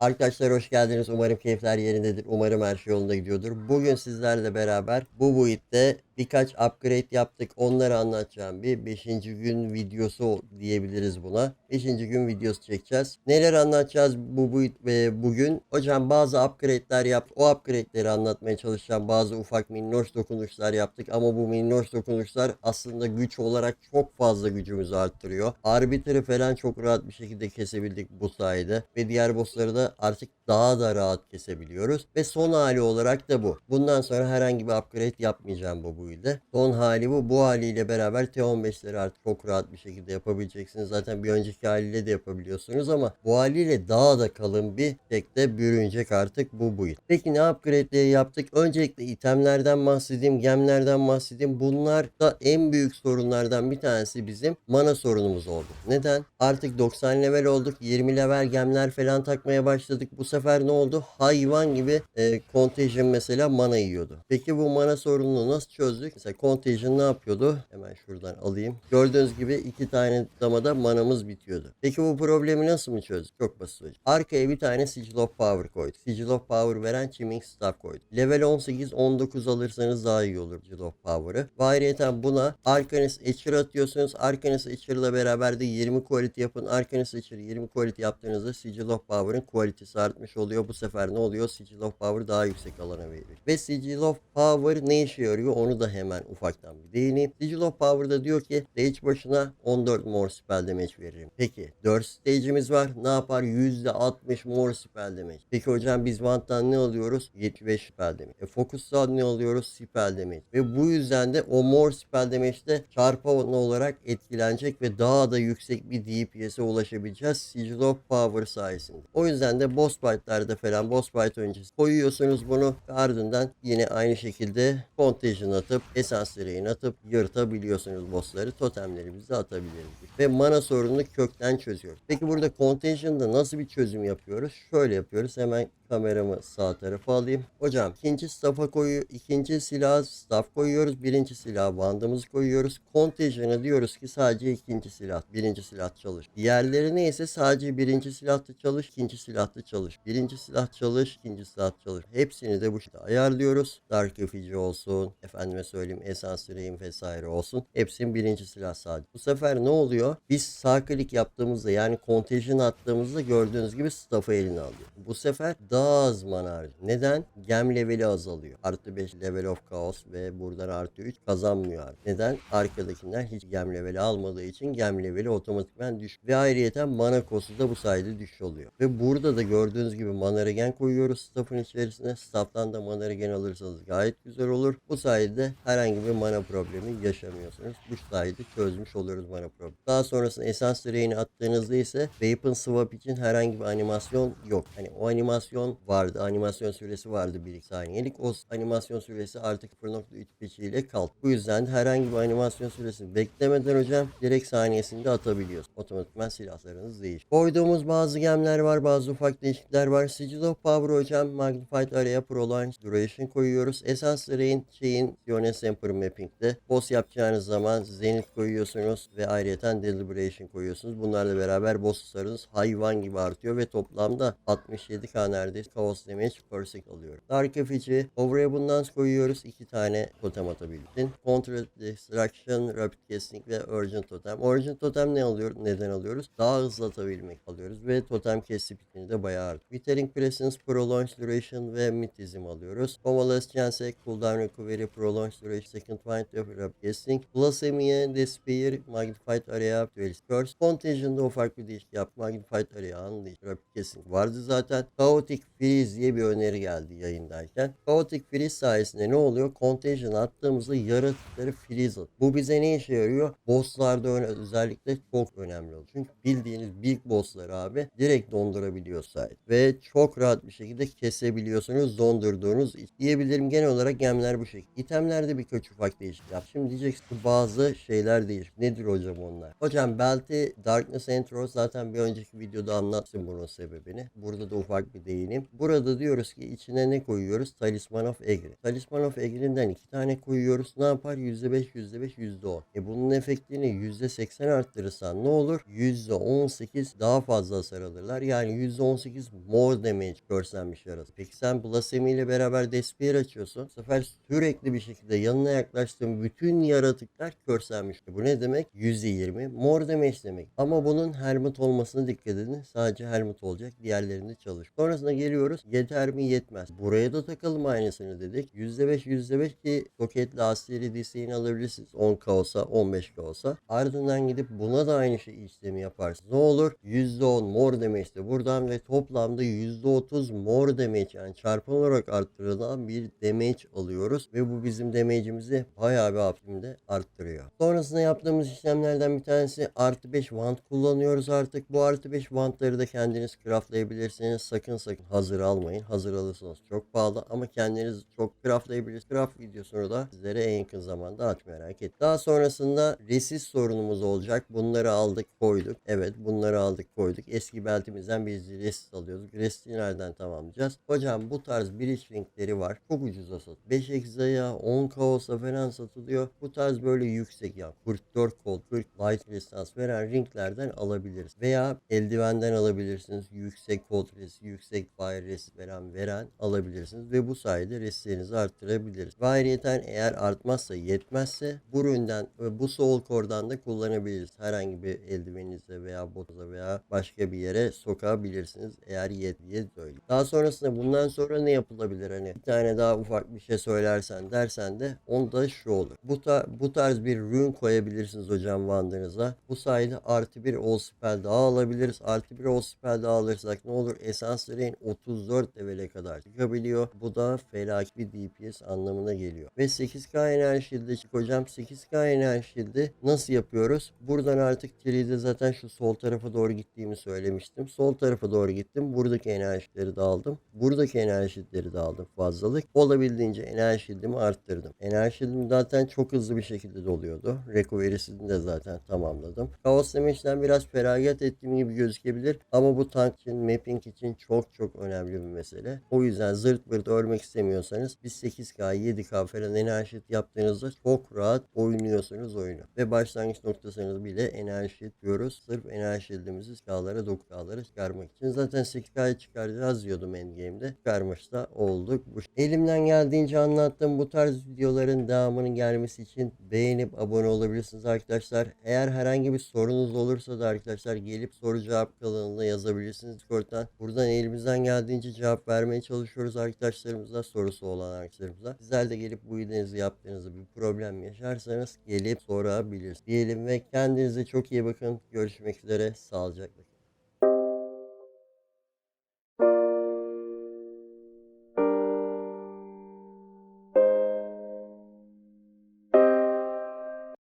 Arkadaşlar hoş geldiniz. Umarım keyifler yerindedir. Umarım her şey yolunda gidiyordur. Bugün sizlerle beraber bu buit'te birkaç upgrade yaptık. Onları anlatacağım. Bir 5. gün videosu diyebiliriz buna. 5. gün videosu çekeceğiz. Neler anlatacağız bu buit ve bugün? Hocam bazı upgrade'ler yaptık. O upgrade'leri anlatmaya çalışacağım. Bazı ufak minnoş dokunuşlar yaptık ama bu minnoş dokunuşlar aslında güç olarak çok fazla gücümüzü arttırıyor. Arbiter'ı falan çok rahat bir şekilde kesebildik bu sayede ve diğer bossları da artık daha da rahat kesebiliyoruz. Ve son hali olarak da bu. Bundan sonra herhangi bir upgrade yapmayacağım bu build'e. Son hali bu. Bu haliyle beraber T15'leri artık çok rahat bir şekilde yapabileceksiniz. Zaten bir önceki haliyle de yapabiliyorsunuz ama bu haliyle daha da kalın bir tekte bürünecek artık bu build. Peki ne upgrade'leri yaptık? Öncelikle itemlerden bahsedeyim, gemlerden bahsedeyim. Bunlar da en büyük sorunlardan bir tanesi bizim mana sorunumuz oldu. Neden? Artık 90 level olduk. 20 level gemler falan takmaya başladık. Bu sefer ne oldu? Hayvan gibi e, Contagion mesela mana yiyordu. Peki bu mana sorununu nasıl çözdük? Mesela Contagion ne yapıyordu? Hemen şuradan alayım. Gördüğünüz gibi iki tane damada manamız bitiyordu. Peki bu problemi nasıl mı çözdük? Çok basit hocam. Arkaya bir tane Sigil of Power koyduk. Sigil of Power veren Chiming Staff koyduk. Level 18-19 alırsanız daha iyi olur Sigil of Power'ı. Ve ayrıca buna Arcanis Etcher atıyorsunuz. Arcanis Etcher'la beraber de 20 quality yapın. Arcanis Etcher 20 quality yaptığınızda Sigil of Power'ın quality'si artmış oluyor. Bu sefer ne oluyor? Sigil of Power daha yüksek alana veriyor. Ve Sigil of Power ne işe yarıyor? Onu da hemen ufaktan bir değineyim. Sigil of Power'da diyor ki stage başına 14 more spell damage veririm. Peki 4 stage'imiz var. Ne yapar? %60 more spell damage. Peki hocam biz Vant'tan ne alıyoruz? 75 spell damage. E Focus'tan ne alıyoruz? Spell damage. Ve bu yüzden de o more spell damage'de çarpı olarak etkilenecek ve daha da yüksek bir DPS'e ulaşabileceğiz Sigil of Power sayesinde. O yüzden de boss fight'larda falan boss fight öncesi koyuyorsunuz bunu ardından yine aynı şekilde Contagion atıp Essence Rain atıp yırtabiliyorsunuz bossları. Totemlerimizi atabiliriz. Ve mana sorununu kökten çözüyoruz. Peki burada Contagion'da nasıl bir çözüm yapıyoruz? Şöyle yapıyoruz. Hemen kameramı sağ tarafa alayım. Hocam ikinci staff'a koyu, ikinci silah staff koyuyoruz. Birinci silah bandımızı koyuyoruz. Contagion'a diyoruz ki sadece ikinci silah, birinci silah çalış. Diğerleri neyse sadece birinci silahta çalış, ikinci silahta çalış. Birinci silah çalış, ikinci silah çalış. Hepsini de bu şekilde ayarlıyoruz. Dark Effigy olsun, efendime söyleyeyim Essence Rain vesaire olsun. Hepsinin birinci silah sadece. Bu sefer ne oluyor? Biz sağ klik yaptığımızda yani Contagion attığımızda gördüğünüz gibi staff'ı eline alıyor. Bu sefer daha az mana harcıyor. Neden? Gem leveli azalıyor. Artı 5 level of chaos ve buradan artı 3 kazanmıyor artık. Neden? Arkadakinden hiç gem leveli almadığı için gem leveli otomatikman düş. Ve ayrıyeten mana kostu da bu sayede düş oluyor. Ve burada da gördüğünüz gibi mana regen koyuyoruz staff'ın içerisine. Staff'tan da mana regen alırsanız gayet güzel olur. Bu sayede herhangi bir mana problemi yaşamıyorsunuz. Bu sayede çözmüş oluyoruz mana problemi. Daha sonrasında Essence Rain'i attığınızda ise Weapon Swap için herhangi bir animasyon yok. Hani o animasyon vardı. Animasyon süresi vardı 1 saniyelik. O animasyon süresi artık 0.3 ile kalktı. Bu yüzden de herhangi bir animasyon süresini beklemeden hocam direkt saniyesinde atabiliyoruz. Otomatikman silahlarınız değişiyor. Koyduğumuz bazı gemler var. Bazı ufak değişiklikler var. Sigil of Power hocam Magnified Area Prolonged Duration koyuyoruz. Essence Rain şeyin Sione Semper Mapping'de boss yapacağınız zaman Zenith koyuyorsunuz ve ayrıyeten Deliberation koyuyorsunuz. Bunlarla beraber boss hasarınız hayvan gibi artıyor ve toplamda 67k neredeyse Chaos Damage per sec alıyor. Dark Effigy, Over Abundance koyuyoruz. iki tane totem atabildiğin. Contra Destruction, Rapid Casting ve Urgent Totem. Urgent Totem ne alıyor? Neden alıyoruz? Daha hızlı atabilmek alıyoruz ve totem kes speedini de bayağı artıyor. Withering Presence, Prolonged Duration ve Mythism alıyoruz. Covalesce Chance, Cooldown Recovery, Prolonged Duration, Second Wind, Rapid Casting, Blasphemy, Despair, Magnified Area, Dual Curse. Contagion'da ufak bir değişik yap. Magnified Area, Unleash, Rapid Casting vardı zaten. Chaotic Freeze diye bir öneri geldi yayındayken. Chaotic Freeze sayesinde ne oluyor? Contagion attığımızda yaratıkları freeze. Bu bize ne işe yarıyor? Bosslarda özellikle çok önemli oluyor. Çünkü bildiğiniz big bossları abi direkt dondurabiliyor sahip. Ve çok rahat bir şekilde kesebiliyorsunuz dondurduğunuz. Diyebilirim genel olarak gemler bu şekilde. İtemlerde birkaç ufak değişiklik yap. Şimdi diyeceksin bazı şeyler değiş. Nedir hocam onlar? Hocam belti Darkness Intro zaten bir önceki videoda anlattım bunun sebebini. Burada da ufak bir değineyim. Örneğim. Burada diyoruz ki içine ne koyuyoruz? Talisman of Egri. Talisman of Egri'nden iki tane koyuyoruz. Ne yapar? %5, %5, %10. E bunun efektini %80 arttırırsan ne olur? %18 daha fazla hasar alırlar. Yani %18 more damage görsenmiş yarası. Peki sen Blasphemy ile beraber Despair açıyorsun. Bu sefer sürekli bir şekilde yanına yaklaştığın bütün yaratıklar körsenmiş. E bu ne demek? %20 more damage demek. Ama bunun Helmut olmasına dikkat edin. Sadece Helmut olacak. Diğerlerinde çalış. Sonrasında geliyoruz. Yeter mi? Yetmez. Buraya da takalım aynısını dedik. %5 %5 ki soketli askeri DC'ni alabilirsiniz. 10k olsa 15k olsa. Ardından gidip buna da aynı şey işlemi yaparsınız. Ne olur? %10 more damage de buradan ve toplamda %30 more damage yani çarpan olarak arttırılan bir damage alıyoruz. Ve bu bizim damage'imizi bayağı bir hafifimde arttırıyor. Sonrasında yaptığımız işlemlerden bir tanesi artı 5 wand kullanıyoruz artık. Bu artı 5 wandları da kendiniz craftlayabilirsiniz. Sakın sakın hazır almayın. Hazır alırsanız çok pahalı ama kendiniz çok craftlayabilirsiniz. Craft videosunu da sizlere en yakın zamanda aç merak et. Daha sonrasında resist sorunumuz olacak. Bunları aldık koyduk. Evet bunları aldık koyduk. Eski beltimizden biz resist alıyorduk. Resisti nereden tamamlayacağız? Hocam bu tarz bridge linkleri var. Çok ucuza satılıyor. 5 exa'ya 10k olsa falan satılıyor. Bu tarz böyle yüksek ya 44 kol 40 light resistance veren ringlerden alabiliriz. Veya eldivenden alabilirsiniz. Yüksek kol resist, yüksek resist veren veren alabilirsiniz. Ve bu sayede resistlerinizi arttırabiliriz. Ve ayrıyeten eğer artmazsa yetmezse bu üründen ve bu soul core'dan da kullanabiliriz. Herhangi bir eldiveninize veya botunuza veya başka bir yere sokabilirsiniz. Eğer yet diye söyleyeyim. Daha sonrasında bundan sonra ne yapılabilir? Hani bir tane daha ufak bir şey söylersen dersen de onda şu olur. Bu, ta bu tarz bir rune koyabilirsiniz hocam vandınıza. Bu sayede artı bir all spell daha alabiliriz. Artı bir all spell daha alırsak ne olur? Esans Rain 34 level'e kadar çıkabiliyor. Bu da felaki bir DPS anlamına geliyor. Ve 8K enerji shield'e çık hocam. 8K enerji shield'i nasıl yapıyoruz? Buradan artık 3'de zaten şu sol tarafa doğru gittiğimi söylemiştim. Sol tarafa doğru gittim. Buradaki enerjileri de aldım. Buradaki enerjileri de aldım fazlalık. Olabildiğince enerji shield'imi arttırdım. Enerji shield'im zaten çok hızlı bir şekilde doluyordu. Recovery'sini de zaten tamamladım. Chaos Damage'den biraz feragat ettiğim gibi gözükebilir. Ama bu tank için, mapping için çok çok önemli bir mesele. O yüzden zırt pırt ölmek istemiyorsanız biz 8K, 7K falan enerji shield yaptığınızda çok rahat oynuyorsunuz oyunu. Ve başlangıç noktasınız bile enerji shield diyoruz. Sırf enerji shield'imizi K'lara 9K'lara çıkarmak için. Zaten 8K'ya çıkaracağız diyordum endgame'de. Çıkarmış da olduk. Bu Elimden geldiğince anlattığım bu tarz videoların devamının gelmesi için beğenip abone olabilirsiniz arkadaşlar. Eğer herhangi bir sorunuz olursa da arkadaşlar gelip soru cevap kanalına yazabilirsiniz Discord'dan. Buradan elimizden geldiğince cevap vermeye çalışıyoruz arkadaşlarımıza, sorusu olan arkadaşlarımıza. Sizler de gelip bu videonuzu yaptığınızda bir problem yaşarsanız gelip sorabilirsiniz. Diyelim ve kendinize çok iyi bakın. Görüşmek üzere. Sağlıcakla.